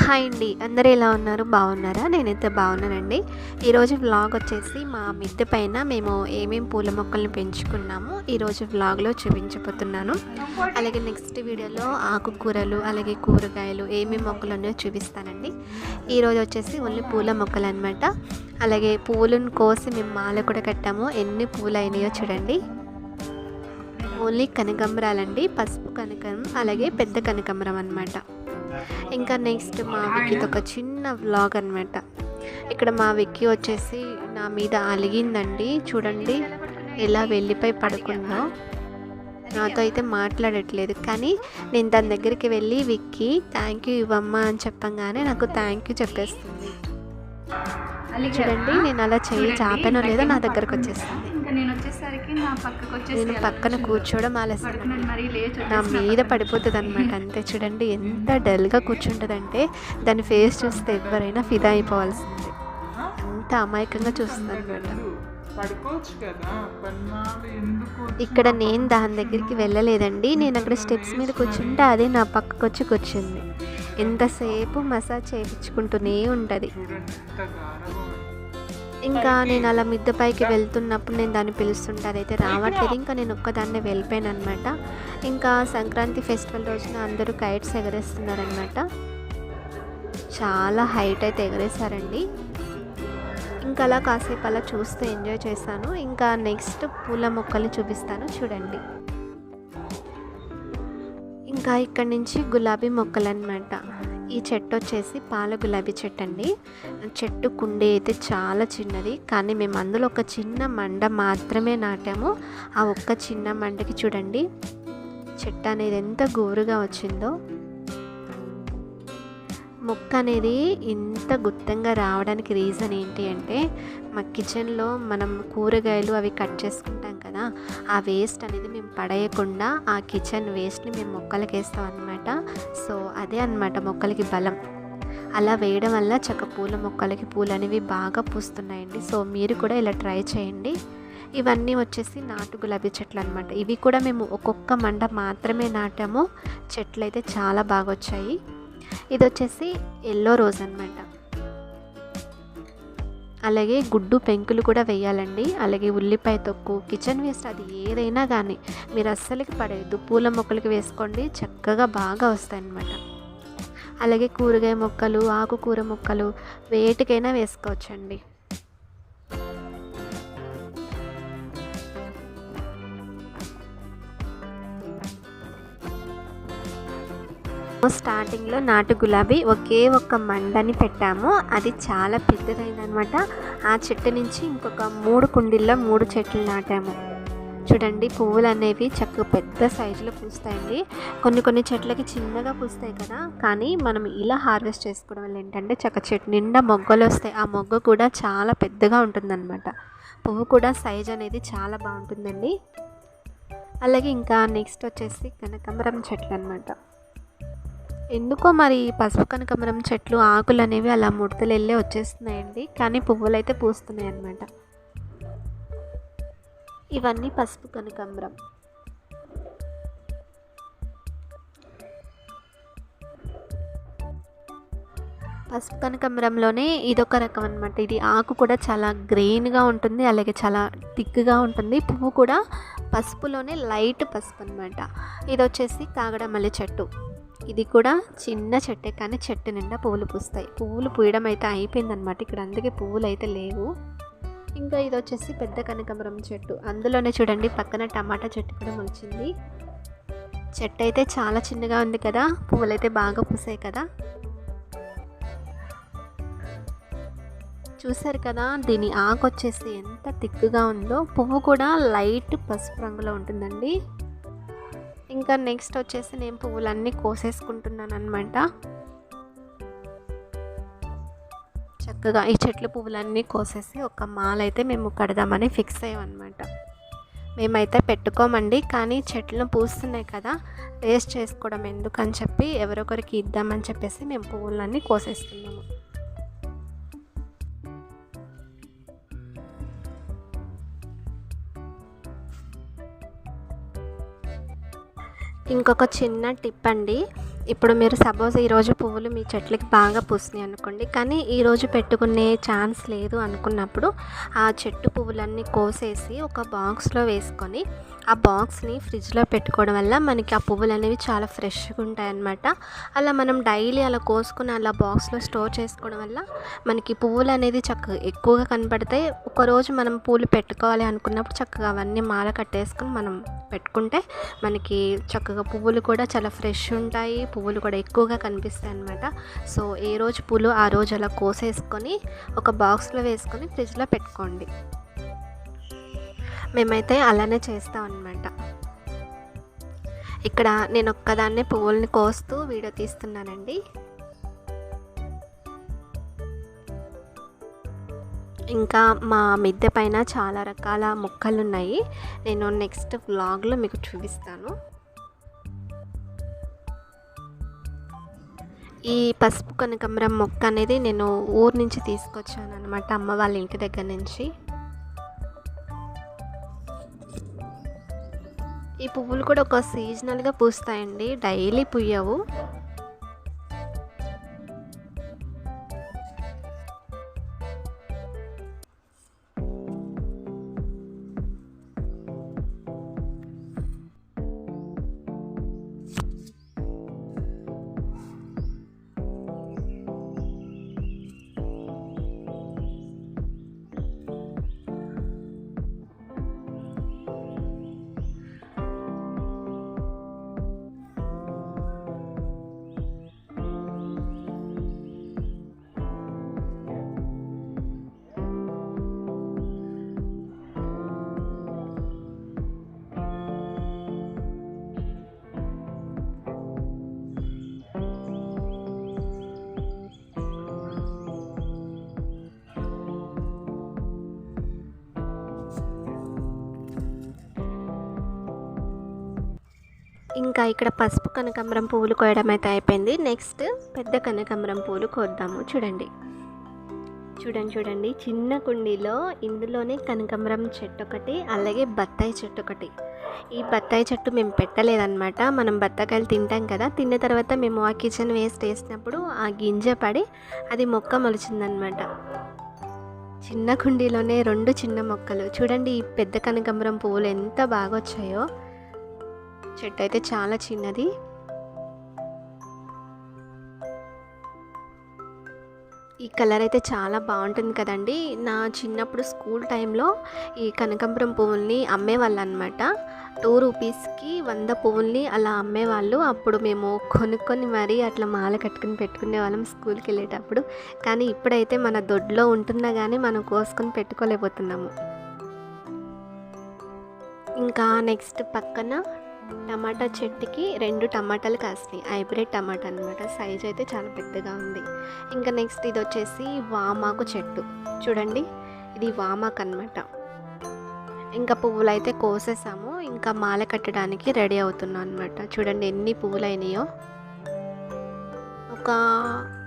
Hi అండి. అందరూ ఎలా ఉన్నారు? బాగున్నారా? నేనైతే బాగున్నానండి. ఈరోజు వ్లాగ్ వచ్చేసి మా మిద్దె పైన మేము ఏమేమి పూల మొక్కల్ని పెంచుకున్నాము ఈరోజు వ్లాగ్లో చూపించబోతున్నాను. అలాగే నెక్స్ట్ వీడియోలో ఆకుకూరలు అలాగే కూరగాయలు ఏమేమి మొక్కలు ఉన్నాయో చూపిస్తానండి. ఈరోజు వచ్చేసి ఓన్లీ పూల మొక్కలు అనమాట అలాగే పూలను కోసి మేము మాల కూడా కట్టాము. ఎన్ని పూలు అయినాయో చూడండి. ఓన్లీ కనకాంబరాలండి. పసుపు కనకం అలాగే పెద్ద కనకాంబరం అనమాట ఇంకా నెక్స్ట్ మా విక్కీతో ఒక చిన్న వ్లాగ్ అనమాట ఇక్కడ మా విక్కీ వచ్చేసి నా మీద అలిగిందండి. చూడండి ఎలా వెళ్ళిపోయి పడుకుందో. నాతో అయితే మాట్లాడట్లేదు కానీ నేను దాని దగ్గరికి వెళ్ళి విక్కీ థ్యాంక్ యూ ఇవ్వమ్మా అని చెప్పంగానే నాకు థ్యాంక్ యూ చెప్పేస్తుంది. చూడండి నేను అలా చెయ్యి చాపానో లేదో నా దగ్గరకు వచ్చేస్తుంది. నేను పక్కన కూర్చోవడం ఆలస్యం నా మీద పడిపోతుంది అనమాట అంతే చూడండి ఎంత డల్గా కూర్చుంటుంది అంటే దాని ఫేస్ చూస్తే ఎవరైనా ఫిదా అయిపోవాల్సిందే. అంత అమాయకంగా చూస్తుంది అనమాట ఇక్కడ నేను దాని దగ్గరికి వెళ్ళలేదండి. నేను అక్కడ స్టెప్స్ మీద కూర్చుంటే అదే నా పక్కకు వచ్చి కూర్చుంది. ఎంతసేపు మసాజ్ చేయించుకుంటూనే ఉంటుంది. ఇంకా నేను అలా మిద్దె పైకి వెళ్తున్నప్పుడు నేను దాన్ని పిలుస్తుంటే అదైతే రావట్లేదు. ఇంకా నేను ఒక్కదాన్నే వెళ్ళిపోయాను అనమాట ఇంకా సంక్రాంతి ఫెస్టివల్ రోజున అందరూ కైట్స్ ఎగరేస్తున్నారనమాట చాలా హైట్ అయితే ఎగరేశారండి. ఇంకా అలా కాసేపు అలా చూస్తూ ఎంజాయ్ చేశాను. ఇంకా నెక్స్ట్ పూల మొక్కలు చూపిస్తాను. చూడండి. ఇంకా ఇక్కడ నుంచి గులాబీ మొక్కలు అనమాట ఈ చెట్టు వచ్చేసి పాల గులాబీ చెట్టు అండి చెట్టు కుండి అయితే చాలా చిన్నది. కానీ మేము అందులో ఒక చిన్న మండ మాత్రమే నాటాము. ఆ ఒక్క చిన్న మండకి చూడండి. చెట్టు అనేది ఎంత గోరుగా వచ్చిందో. మొక్క అనేది ఇంత గుత్తంగా రావడానికి రీజన్ ఏంటి అంటే మా కిచెన్లో మనం కూరగాయలు అవి కట్ చేసుకుంటాం కదా ఆ వేస్ట్ అనేది మేము పడేయకుండా ఆ కిచెన్ వేస్ట్ని మేము మొక్కలకి వేస్తాం అనమాట సో అదే అనమాట మొక్కలకి బలం. అలా వేయడం వల్ల చక్క పూల మొక్కలకి పూలు అనేవి బాగా పూస్తున్నాయండి. సో మీరు కూడా ఇలా ట్రై చేయండి. ఇవన్నీ వచ్చేసి నాటు గులాబీ చెట్లు అనమాట ఇవి కూడా మేము ఒక్కొక్క మండ మాత్రమే నాటాము. చెట్లు అయితే చాలా బాగా వచ్చాయి. ఇది వచ్చేసి ఎల్లో రోజ్ అనమాట అలాగే గుడ్డు పెంకులు కూడా వేయాలండి. అలాగే ఉల్లిపాయ తొక్కు కిచెన్ వేస్ట్ అది ఏదైనా కానీ మీరు అస్సలకి పడేయద్దు. పూల మొక్కలకి వేసుకోండి చక్కగా బాగా వస్తాయన్నమాట. అలాగే కూరగాయ మొక్కలు ఆకుకూర మొక్కలు వేటికైనా వేసుకోవచ్చండి. స్టార్టింగ్లో నాటు గులాబీ ఒకే ఒక్క మండని పెట్టాము. అది చాలా పెద్దదైందనమాట. ఆ చెట్టు నుంచి ఇంకొక మూడు కుండీల్లో మూడు చెట్లు నాటాము. చూడండి పువ్వులు అనేవి చక్కగా పెద్ద సైజులో పూస్తాయండి. కొన్ని కొన్ని చెట్లకి చిన్నగా పూస్తాయి కదా. కానీ మనం ఇలా హార్వెస్ట్ చేసుకోవడం వల్ల ఏంటంటే చక్క చెట్టు నిండా మొగ్గలు వస్తాయి. ఆ మొగ్గ కూడా చాలా పెద్దగా ఉంటుందన్నమాట పువ్వు కూడా సైజ్ అనేది చాలా బాగుంటుందండి. అలాగే ఇంకా నెక్స్ట్ వచ్చేసి కనకాంబరం చెట్లు అనమాట ఎందుకో మరి పసుపు కనకమరం చెట్లు ఆకులు అనేవి అలా ముడతలు వెళ్ళే వచ్చేస్తున్నాయండి. కానీ పువ్వులు అయితే పూస్తున్నాయి అన్నమాట ఇవన్నీ పసుపు కనకాంబరం పసుపు కనకాంబరంలోనే ఇదొక రకం అనమాట ఇది ఆకు కూడా చాలా గ్రీన్గా ఉంటుంది అలాగే చాలా థిక్గా ఉంటుంది. పువ్వు కూడా పసుపులోనే లైట్ పసుపు అనమాట ఇది వచ్చేసి కాగడమల్లి చెట్టు. ఇది కూడా చిన్న చెట్టే కానీ చెట్టు నిండా పువ్వులు పూస్తాయి. పువ్వులు పూయడం అయితే అయిపోయిందనమాట ఇక్కడ అందుకే పువ్వులు అయితే లేవు. ఇంకా ఇది వచ్చేసి పెద్ద కనకాంబరం చెట్టు. అందులోనే చూడండి పక్కన టమాటా చెట్టు కూడా మొలిచింది. చెట్టు అయితే చాలా చిన్నగా ఉంది కదా. పువ్వులు అయితే బాగా పూసాయి కదా. చూసారు కదా దీని ఆకు వచ్చేసి ఎంత తిక్కుగా ఉందో. పువ్వు కూడా లైట్ పసుపు రంగులో ఉంటుందండి. ఇంకా నెక్స్ట్ వచ్చేసి నేను పువ్వులన్నీ కోసేసుకుంటున్నాను అనమాట చక్కగా ఈ చెట్ల పువ్వులన్నీ కోసేసి ఒక మాల అయితే మేము కడదామని ఫిక్స్ అయ్యామన్నమాట. మేమైతే పెట్టుకోమండి కానీ చెట్లు పూస్తున్నాయి కదా వేస్ట్ చేసుకోవడం ఎందుకని చెప్పి ఎవరొకరికి ఇద్దామని చెప్పేసి మేము పువ్వులన్నీ కోసేస్తున్నాము ఇంకొక చిన్న టిప్ అండి. ఇప్పుడు మీరు సపోజ్ ఈరోజు పువ్వులు మీ చెట్లకి బాగా పూసినాయి అనుకోండి కానీ ఈరోజు పెట్టుకునే ఛాన్స్ లేదు అనుకున్నప్పుడు ఆ చెట్టు పువ్వులన్నీ కోసేసి ఒక బాక్స్లో వేసుకొని ఆ బాక్స్ని ఫ్రిడ్జ్లో పెట్టుకోవడం వల్ల మనకి ఆ పువ్వులు అనేవి చాలా ఫ్రెష్గా ఉంటాయి అన్నమాట అలా మనం డైలీ అలా కోసుకుని అలా బాక్స్లో స్టోర్ చేసుకోవడం వల్ల మనకి పువ్వులు అనేది చక్కగా ఎక్కువగా కనపడతాయి. ఒకరోజు మనం పూలు పెట్టుకోవాలి అనుకున్నప్పుడు చక్కగా అవన్నీ మాల కట్టేసుకొని మనం పెట్టుకుంటే మనకి చక్కగా పువ్వులు కూడా చాలా ఫ్రెష్ ఉంటాయి. పువ్వులు కూడా ఎక్కువగా కనిపిస్తాయి అనమాట సో ఏ రోజు పూలు ఆ రోజు అలా కోసేసుకొని ఒక బాక్స్లో వేసుకొని ఫ్రిడ్జ్లో పెట్టుకోండి. మేమైతే అలానే చేస్తాం అనమాట ఇక్కడ నేను ఒక్కదాన్నే పువ్వుల్ని కోస్తూ వీడియో తీస్తున్నానండి. ఇంకా మా మిద్దె పైన చాలా రకాల మొక్కలు ఉన్నాయి నేను నెక్స్ట్ వ్లాగ్లో మీకు చూపిస్తాను. ఈ పసుపు కనకాంబరం మొక్క అనేది నేను ఊరు నుంచి తీసుకొచ్చాను అనమాట అమ్మ వాళ్ళ ఇంటి దగ్గర నుంచి. ఈ పువ్వులు కూడా ఒక సీజనల్గా పూస్తాయండి. డైలీ పుయ్యవు. ఇంకా ఇక్కడ పసుపు కనకాంబరం పువ్వులు కోయడం అయితే అయిపోయింది. నెక్స్ట్ పెద్ద కనకాంబరం పువ్వులు కోద్దాము. చూడండి. చూడండి చూడండి. చిన్న కుండీలో ఇందులోనే కనకాంబరం చెట్టు ఒకటి అలాగే బత్తాయి చెట్టు ఒకటి ఈ బత్తాయి చెట్టు మేము పెట్టలేదన్నమాట. మనం బత్తాకాయలు తింటాం కదా. తిన్న తర్వాత మేము ఆ కిచెన్ వేస్ట్ వేసినప్పుడు ఆ గింజ పడి అది మొక్క మొలిచిందనమాట చిన్న కుండీలోనే రెండు చిన్న మొక్కలు. చూడండి ఈ పెద్ద కనకాంబరం పువ్వులు ఎంత బాగా వచ్చాయో చెట్టు అయితే చాలా చిన్నది. ఈ కలర్ అయితే చాలా బాగుంటుంది కదండి. నా చిన్నప్పుడు స్కూల్ టైంలో ఈ కనకాంబరం పువ్వుల్ని అమ్మేవాళ్ళు అనమాట టూ రూపీస్కి వంద పువ్వుల్ని అలా అమ్మేవాళ్ళు. అప్పుడు మేము కొనుక్కొని మరీ అట్లా మాల కట్టుకుని పెట్టుకునే వాళ్ళం స్కూల్కి వెళ్ళేటప్పుడు. కానీ ఇప్పుడైతే మన దొడ్లో ఉంటున్నా కానీ మనం కోసుకొని పెట్టుకోలేకపోతున్నాము. ఇంకా నెక్స్ట్ పక్కన టమాటా చెట్టుకి రెండు టమాటాలు కాసినాయి. హైబ్రిడ్ టమాటా అనమాట సైజ్ అయితే చాలా పెద్దగా ఉంది. ఇంకా నెక్స్ట్ ఇది వచ్చేసి వామాకు చెట్టు. చూడండి ఇది వామాకు అనమాట ఇంకా పువ్వులు అయితే కోసేసాము. ఇంకా మాల కట్టడానికి రెడీ అవుతున్నాం అనమాట చూడండి ఎన్ని పువ్వులు అయినాయో ఒక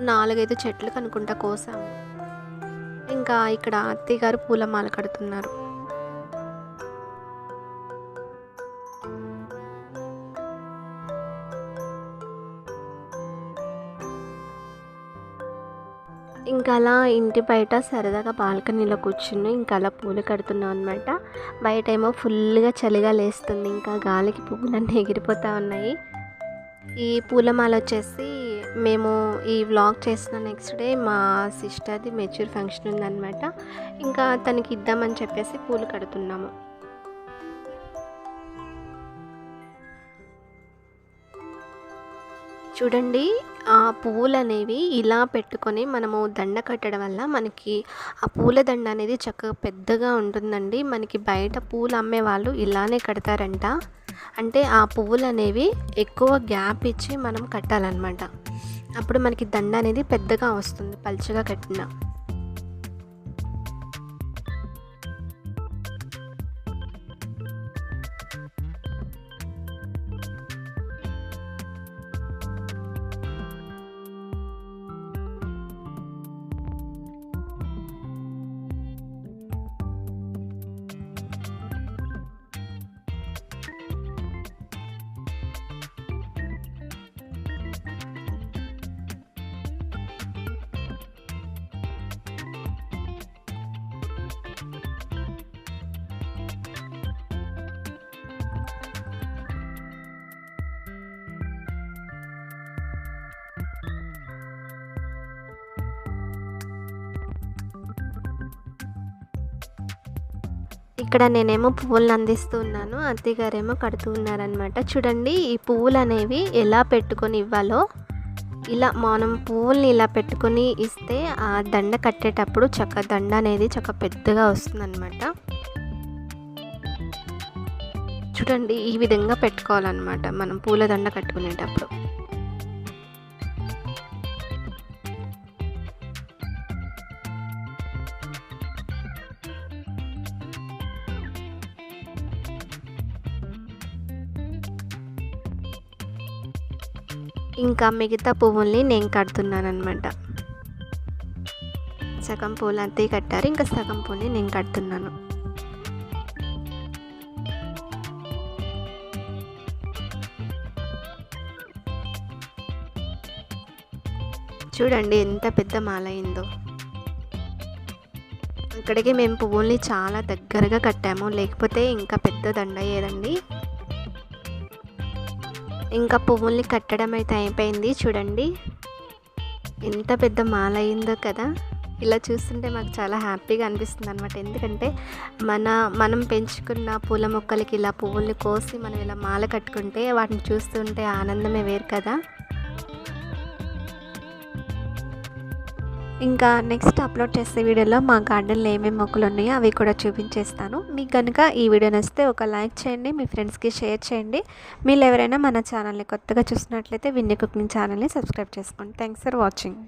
నాలుగైదు చెట్లు కనుకుంటా కోసాము. ఇంకా ఇక్కడ అత్తయ్య గారు పూల మాల కడుతున్నారు. ఇంకా అలా ఇంటి బయట సరదాగా బాల్కనీలో కూర్చుని ఇంకా అలా పూలు కడుతున్నాం అనమాట బయట ఏమో ఫుల్గా చలిగా లేస్తుంది ఇంకా గాలికి పువ్వులన్నీ ఎగిరిపోతూ ఉన్నాయి. ఈ పూలమాల వచ్చేసి మేము ఈ వ్లాగ్ చేసిన నెక్స్ట్ డే మా సిస్టర్ది మెచ్యూర్ ఫంక్షన్ ఉందన్నమాట. ఇంకా తనకి ఇద్దామని చెప్పేసి పూలు కడుతున్నాము. చూడండి ఆ పువ్వులు అనేవి ఇలా పెట్టుకొని మనము దండ కట్టడం వల్ల మనకి ఆ పూల దండ అనేది చక్కగా పెద్దగా ఉంటుందండి. మనకి బయట పూలు అమ్మే వాళ్ళు ఇలానే కడతారంట. అంటే ఆ పువ్వులు అనేవి ఎక్కువ గ్యాప్ ఇచ్చి మనం కట్టాలన్నమాట. అప్పుడు మనకి దండ అనేది పెద్దగా వస్తుంది పలుచగా కట్టిన. ఇక్కడ నేనేమో పువ్వులను అందిస్తూ ఉన్నాను. గారేమో కడుతూ ఉన్నారనమాట చూడండి ఈ పువ్వులు అనేవి ఎలా పెట్టుకొని ఇవ్వాలో. ఇలా మనం పువ్వుల్ని ఇలా పెట్టుకొని ఇస్తే ఆ దండ కట్టేటప్పుడు చక్క దండ అనేది చక్క పెద్దగా వస్తుందన్నమాట. చూడండి ఈ విధంగా పెట్టుకోవాలన్నమాట మనం పూల దండ కట్టుకునేటప్పుడు. ఇంకా మిగతా పువ్వుల్ని నేను కడుతున్నాను అనమాట సగం పూలు అంతే కట్టారు ఇంకా సగం పూలని నేను కడుతున్నాను. చూడండి ఎంత పెద్ద మాల అయిందో ఇక్కడికి మేము పువ్వుల్ని చాలా దగ్గరగా కట్టాము లేకపోతే ఇంకా పెద్ద దండ అయ్యేదండి ఇంకా పువ్వుల్ని కట్టడం అయితే అయిపోయింది. చూడండి. ఎంత పెద్ద మాల అయిందో కదా. ఇలా చూస్తుంటే మాకు చాలా హ్యాపీగా అనిపిస్తుంది అనమాట ఎందుకంటే మన మనం పెంచుకున్న పూల మొక్కలకి ఇలా పువ్వుల్ని కోసి మనం ఇలా మాల కట్టుకుంటే వాటిని చూస్తుంటే ఆనందమే వేరు కదా. ఇంకా నెక్స్ట్ అప్లోడ్ చేసే వీడియోలో మా గార్డెన్లో ఏమేమి మొక్కలు ఉన్నాయో అవి కూడా చూపించేస్తాను. మీకు కనుక ఈ వీడియో నచ్చితే ఒక లైక్ చేయండి మీ ఫ్రెండ్స్కి షేర్ చేయండి. మీరు ఎవరైనా మన ఛానల్ని కొత్తగా చూసినట్లయితే విన్య కుకింగ్ ఛానల్ని సబ్స్క్రైబ్ చేసుకోండి. Thanks for watching